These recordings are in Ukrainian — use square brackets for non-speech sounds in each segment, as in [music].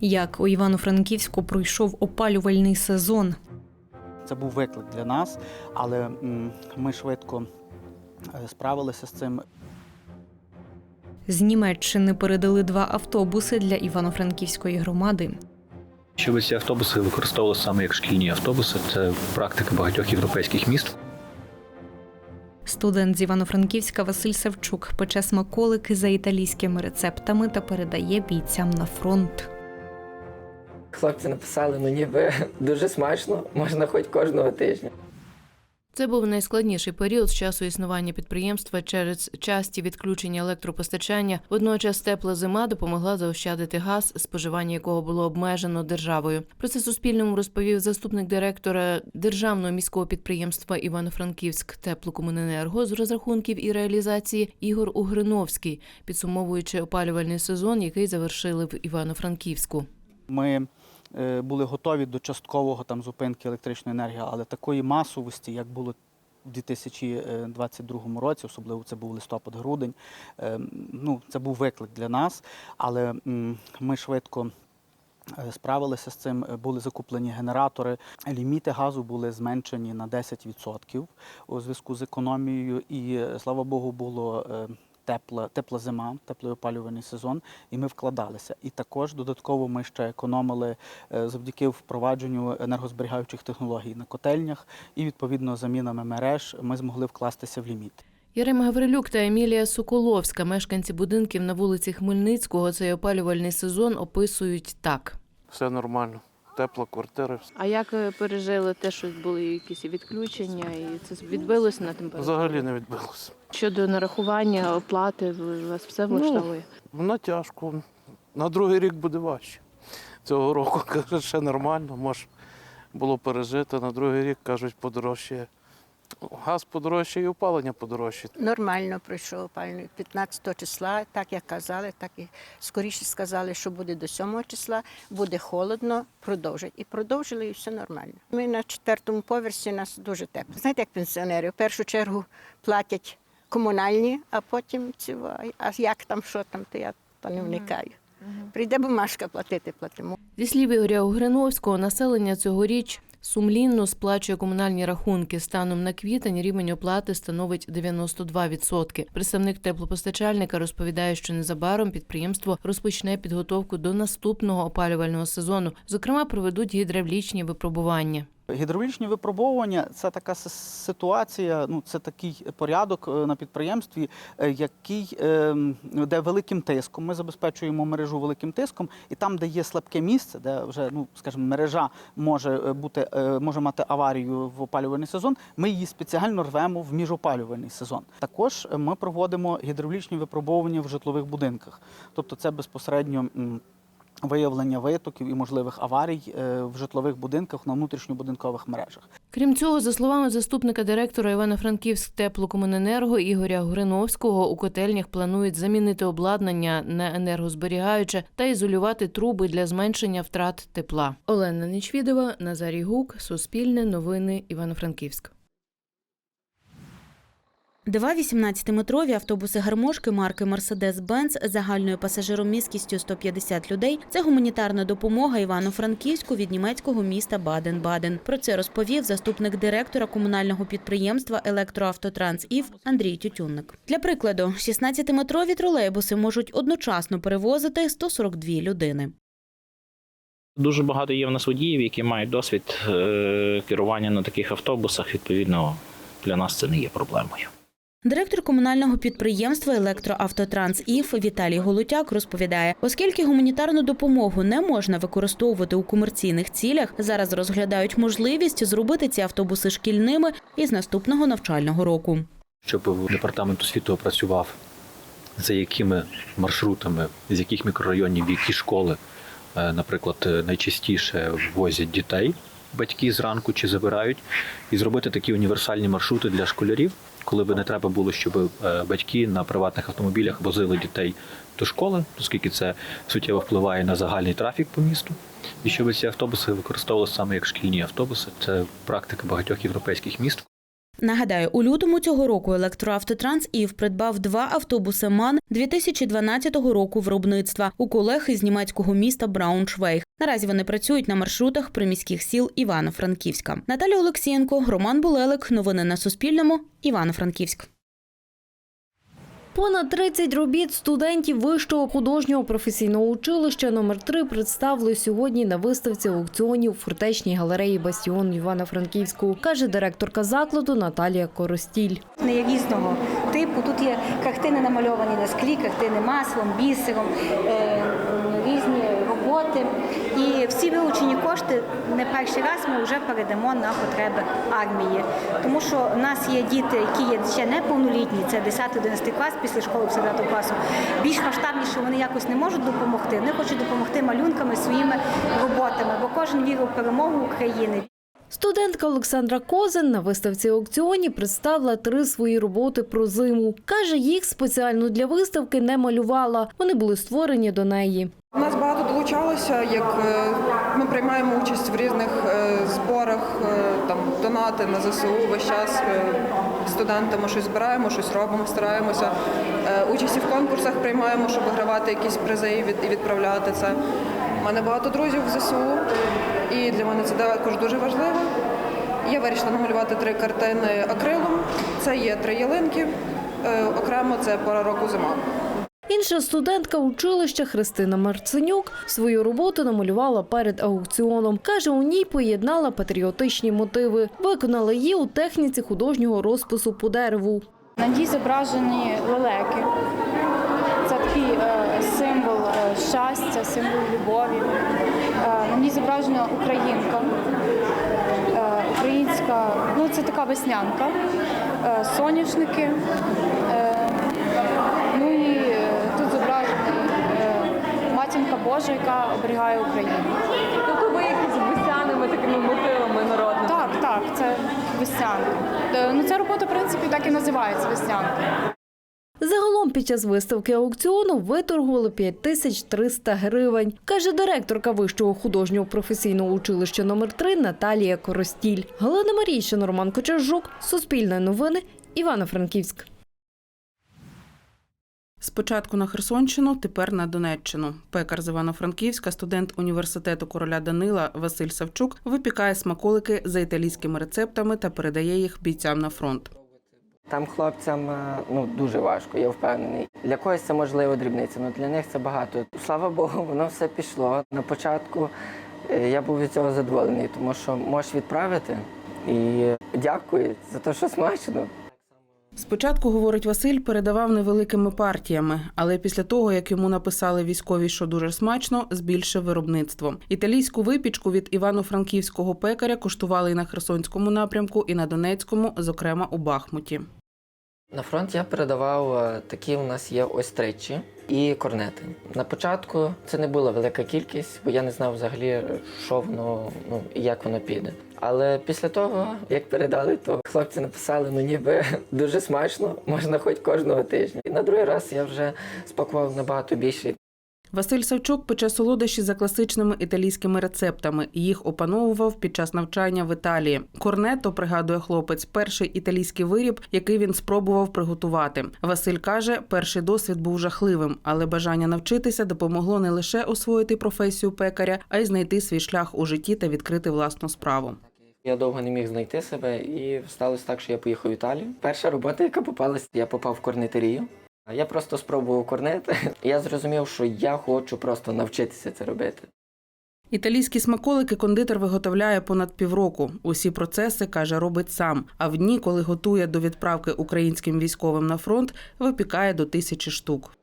Як у Івано-Франківську пройшов опалювальний сезон. Це був виклик для нас, але ми швидко е, справилися з цим. З Німеччини передали два автобуси для Івано-Франківської громади. Щоб ці автобуси використовувалися саме як шкільні автобуси, це практика багатьох європейських міст. Студент з Івано-Франківська Василь Савчук пече смаколики за італійськими рецептами та передає бійцям на фронт. Хлопці написали, ну ніби дуже смачно, можна хоч кожного тижня. Це був найскладніший період з часу існування підприємства через часті відключення електропостачання. Водночас тепла зима допомогла заощадити газ, споживання якого було обмежено державою. Про це Суспільному розповів заступник директора державного міського підприємства Івано-Франківськ теплокомуненерго з розрахунків і реалізації Ігор Угриновський, підсумовуючи опалювальний сезон, який завершили в Івано-Франківську. Ми були готові до часткового там зупинки електричної енергії, але такої масовості, як було у 2022 році, особливо це був листопад-грудень. е, Ну, це був виклик для нас, але ми швидко. е, Справилися з цим, Е, були закуплені генератори. Ліміти газу були зменшені на 10% у зв'язку з економією. І е, слава Богу, було е, тепла, тепла зима, теплий опалювальний сезон, і ми вкладалися. І також додатково ми ще економили е, завдяки впровадженню енергозберігаючих технологій на котельнях і відповідно замінами мереж ми змогли вкластися в ліміт. Ярема Гаврилюк та Емілія Соколовська, мешканці будинків на вулиці Хмельницького, цей опалювальний сезон описують так. Все нормально. Тепла квартира. А як ви пережили те, що були якісь відключення, і це відбилося на температурі? Взагалі не відбилося. Щодо нарахування, оплати, вас все влаштовує? Вона тяжко. На другий рік буде важче. Цього року [laughs] каже, ще нормально, може було пережити. На другий рік кажуть, подорожчає. Газ подорожчає і опалення подорожчає. Нормально пройшов опалювальний 15 числа, так як казали, так і скоріше сказали, що буде до 7 числа, буде холодно, продовжать. І продовжили, і все нормально. Ми на четвертому поверсі нас дуже тепло. Знаєте, як пенсіонери, в першу чергу платять комунальні, а потім ці. А як там, що там, то я то не вникаю. Прийде бумажка платити, платимо. Зі слів Ігоря Угриновського, населення цьогоріч сумлінно сплачує комунальні рахунки. Станом на квітень рівень оплати становить 92%. Представник теплопостачальника розповідає, що незабаром підприємство розпочне підготовку до наступного опалювального сезону. Зокрема, проведуть гідравлічні випробування. Гідравлічні випробовування це така ситуація, ну це такий порядок е, на підприємстві, е, який е, де великим тиском. Ми забезпечуємо мережу великим тиском, і там, де є слабке місце, де вже ну скажімо, мережа може е, бути може мати аварію в опалювальний сезон. Ми її спеціально рвемо в міжопалювальний сезон. Також ми проводимо гідравлічні випробовування в житлових будинках, тобто це безпосередньо. Виявлення витоків і можливих аварій е, в житлових будинках на внутрішньобудинкових мережах. Крім цього, за словами заступника директора Івано-Франківськ теплокомуненерго Ігоря Гриновського, у котельнях планують замінити обладнання на енергозберігаюче та ізолювати труби для зменшення втрат тепла. Олена Нічвідова, Назарій Гук, Суспільне, Новини, Івано-Франківськ. Два 18-метрові автобуси гармошки марки Mercedes-Benz загальною пасажиромісткістю 150 людей це гуманітарна допомога Івано-Франківську від німецького міста Баден-Баден. Про це розповів заступник директора комунального підприємства Електроавтотранс ІВ Андрій Тютюнник. Для прикладу, 16-метрові тролейбуси можуть одночасно перевозити 142 людини. Дуже багато є в нас водіїв, які мають досвід е, керування на таких автобусах. Відповідно, для нас це не є проблемою. Директор комунального підприємства Електроавтотранс ІФ Віталій Голутяк розповідає, оскільки гуманітарну допомогу не можна використовувати у комерційних цілях, зараз розглядають можливість зробити ці автобуси шкільними із наступного навчального року. Щоб департамент освіти опрацював, за якими маршрутами, з яких мікрорайонів, які школи, е, наприклад, е, найчастіше возять дітей, батьки зранку чи забирають, і зробити такі універсальні маршрути для школярів, коли би не треба було, щоб е, батьки на приватних автомобілях возили дітей до школи, оскільки це суттєво впливає на загальний трафік по місту. І щоб ці автобуси використовувалися саме як шкільні автобуси. Це практика багатьох європейських міст. Нагадаю, у лютому цього року електроавтотранс ІВ придбав два автобуси МАН 2012 року виробництва у колег із німецького міста Брауншвейг. Наразі вони працюють на маршрутах приміських сіл Івано-Франківська. Наталя Олексієнко, Роман Булелик. Новини на Суспільному. Івано-Франківськ. Понад 30 робіт студентів Вищого художнього професійного училища номер 3 представили сьогодні на виставці аукціонів у фортечній галереї Бастіон в Івано-Франківську, каже директорка закладу Наталія Коростіль. Різного типу. Тут є картини намальовані на склі, картини маслом, бісером, е, різні роботи. І всі вилучені кошти не перший раз ми вже передамо на потреби армії. Тому що в нас є діти, які є ще неповнолітні, це 10-11 клас після школи 10 класу. Більш масштабніше вони якось не можуть допомогти. Вони хочуть допомогти малюнками своїми роботами, бо кожен вірив в перемогу України. Студентка Олександра Козин на виставці аукціоні представила три свої роботи про зиму. Каже, їх спеціально для виставки не малювала. Вони були створені до неї. У нас багато долучалося, як е, ми приймаємо участь в різних е, зборах, е, там донати на ЗСУ весь час. Студентами щось збираємо, щось робимо, стараємося. Е, Участь і в конкурсах приймаємо, щоб вигравати якісь призи і від- відправляти це. У мене багато друзів в ЗСУ, і для мене це також дуже важливо. Я вирішила намалювати три картини акрилом. Це є три ялинки. Окремо це пора року зима. Інша студентка училища Христина Марценюк свою роботу намалювала перед аукціоном. Каже, у ній поєднала патріотичні мотиви. Виконала її у техніці художнього розпису по дереву. На ній зображені лелеки. Це такий е, символ е, щастя, символ любові. Е, на ній зображена українка. Українська, ну це така веснянка, соняшники. Е, ну і е, тут зображена е, Божа, яка оберігає Україну. Тобто ви якісь весняними такими мотивами народними? Так, так, це веснянка. Е, Ну, ця робота, в принципі, так і називається веснянка. Загалом під час виставки аукціону виторгували 5300 гривень, каже директорка Вищого художнього професійного училища номер 3 Наталія Коростіль. Галина Марійщина, Роман Кочержук, Суспільне новини, Івано-Франківськ. Спочатку на Херсонщину, тепер на Донеччину. Пекар з Івано-Франківська, студент університету короля Данила Василь Савчук випікає смаколики за італійськими рецептами та передає їх бійцям на фронт. Там хлопцям е, ну дуже важко, я впевнений. Для когось це можливо дрібниця, але для них це багато. Слава Богу, воно все пішло. На початку е, я був від цього задоволений, тому що можеш відправити і дякую за те, що смачно. Спочатку, говорить Василь, передавав невеликими партіями, але після того, як йому написали військові, що дуже смачно, збільшив виробництво. Італійську випічку від івано-франківського пекаря куштували і на Херсонському напрямку, і на Донецькому, зокрема у Бахмуті. На фронт я передавав е, такі у нас є ось тричі і корнети. На початку це не була велика кількість, бо я не знав взагалі, що воно ну і як воно піде. Але після того, як передали, то хлопці написали, ну ніби дуже смачно, можна хоч кожного тижня. І на другий раз я вже спакував набагато більше. Василь Савчук пече солодощі за класичними італійськими рецептами. Їх опановував під час навчання в Італії. Корнетто, пригадує хлопець, перший італійський виріб, який він спробував приготувати. Василь каже, перший досвід був жахливим, але бажання навчитися допомогло не лише освоїти професію пекаря, а й знайти свій шлях у житті та відкрити власну справу. Я довго не міг знайти себе, і сталося так, що я поїхав в Італію. Перша робота, яка попалась, я попав в корнетерію. Я просто спробував корнет. [laughs] Я зрозумів, що я хочу просто навчитися це робити. Італійські смаколики кондитер виготовляє понад півроку. Усі процеси каже, робить сам. А в дні, коли готує до відправки українським військовим на фронт, випікає до тисячі штук.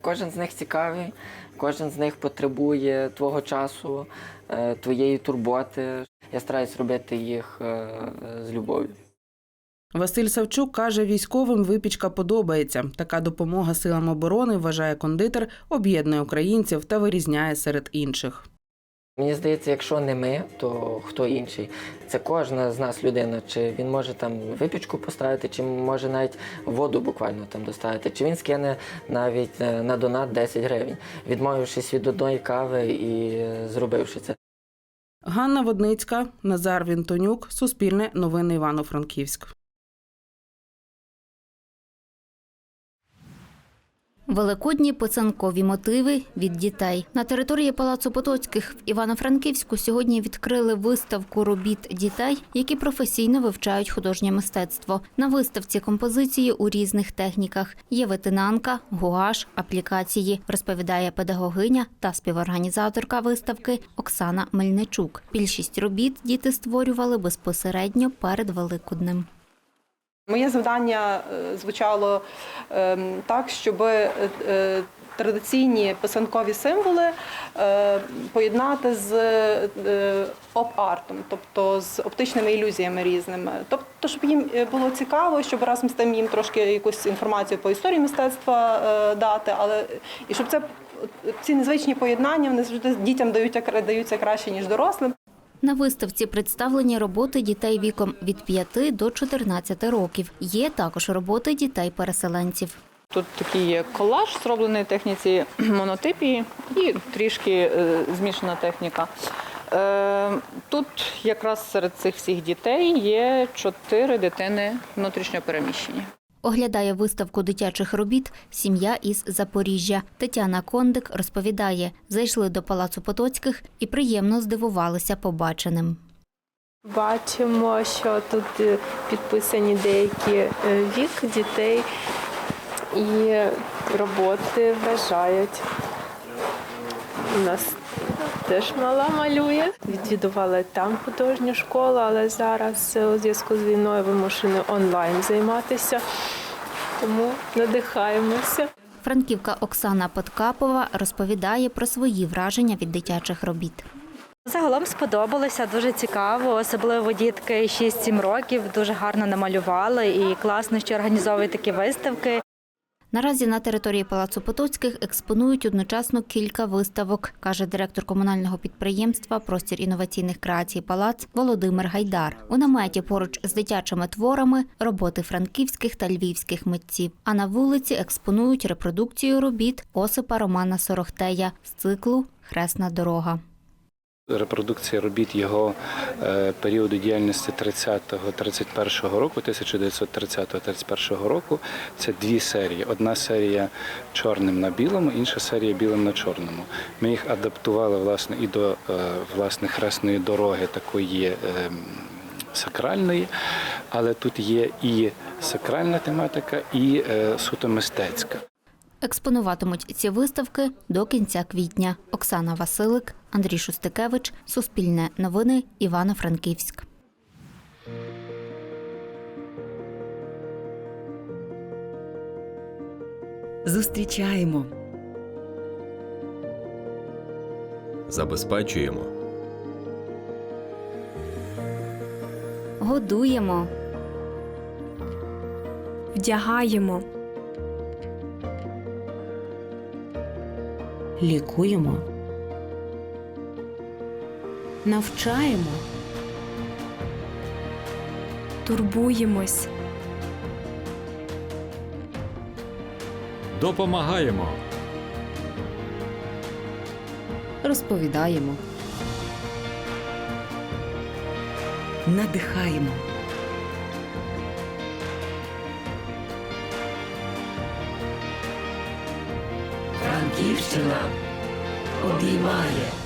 Кожен з них цікавий, кожен з них потребує твого часу, е, твоєї турботи. Я стараюсь робити їх е, з любов'ю. Василь Савчук каже, військовим випічка подобається. Така допомога силам оборони, вважає кондитер, об'єднує українців та вирізняє серед інших. Мені здається, якщо не ми, то хто інший? Це кожна з нас людина. Чи він може там випічку поставити, чи може навіть воду буквально там доставити, чи він скине навіть е, на донат 10 гривень, відмовившись від одної кави і е, зробивши це. Ганна Водницька, Назар Вінтонюк, Суспільне новини Івано-Франківськ. Великодні писанкові мотиви від дітей на території Палацу Потоцьких в Івано-Франківську сьогодні відкрили виставку робіт дітей, які професійно вивчають художнє мистецтво. На виставці композиції у різних техніках є ветенанка, гуаш, аплікації, розповідає педагогиня та співорганізаторка виставки Оксана Мельничук. Більшість робіт діти створювали безпосередньо перед Великоднем. Моє завдання е, звучало ем, так, щоб е, е, традиційні писанкові символи поєднати з оп-артом, тобто з оптичними ілюзіями різними. Тобто, щоб їм було цікаво, щоб разом з тим їм трошки якусь інформацію по історії мистецтва дати, але і щоб це ці незвичні поєднання вони завжди дітям дають даються краще ніж дорослим. На виставці представлені роботи дітей віком від 5 до 14 років. Є також роботи дітей-переселенців. Тут такий є колаж, зроблений в техніці монотипії і трішки е, змішана техніка. Е, Тут якраз серед цих всіх дітей є чотири дитини внутрішньо переміщені. Оглядає виставку дитячих робіт сім'я із Запоріжжя. Тетяна Кондик розповідає, зайшли до Палацу Потоцьких і приємно здивувалися побаченим. Бачимо, що тут е, підписані деякі е, вік дітей і роботи вражають. У нас теж мала малює. Відвідувала там художню школу, але зараз е, у зв'язку з війною вимушені онлайн займатися, тому надихаємося. Франківка Оксана Подкапова розповідає про свої враження від дитячих робіт. Загалом сподобалося, дуже цікаво, особливо дітки 6-7 років дуже гарно намалювали і класно, що організовують такі виставки. Наразі на території Палацу Потоцьких експонують одночасно кілька виставок, каже директор комунального підприємства Простір інноваційних креацій Палац Володимир Гайдар. У наметі поруч з дитячими творами роботи франківських та львівських митців. А на вулиці експонують репродукцію робіт Осипа Романа Сорохтея з циклу Хресна дорога. Репродукція робіт його е, періоду діяльності 30-31 року, 1930-31 року. Це дві серії. Одна серія чорним на білому, інша серія білим на чорному. Ми їх адаптували власне і до е, власне хресної дороги, такої е, сакральної, але тут є і сакральна тематика, і суто мистецька. Експонуватимуть ці виставки до кінця квітня. Оксана Василик, Андрій Шустикевич, Суспільне новини, Івано-Франківськ. Зустрічаємо. Забезпечуємо. Годуємо. Вдягаємо. Лікуємо. Навчаємо. Турбуємось. Допомагаємо. Розповідаємо. Надихаємо. Франківщина обіймає.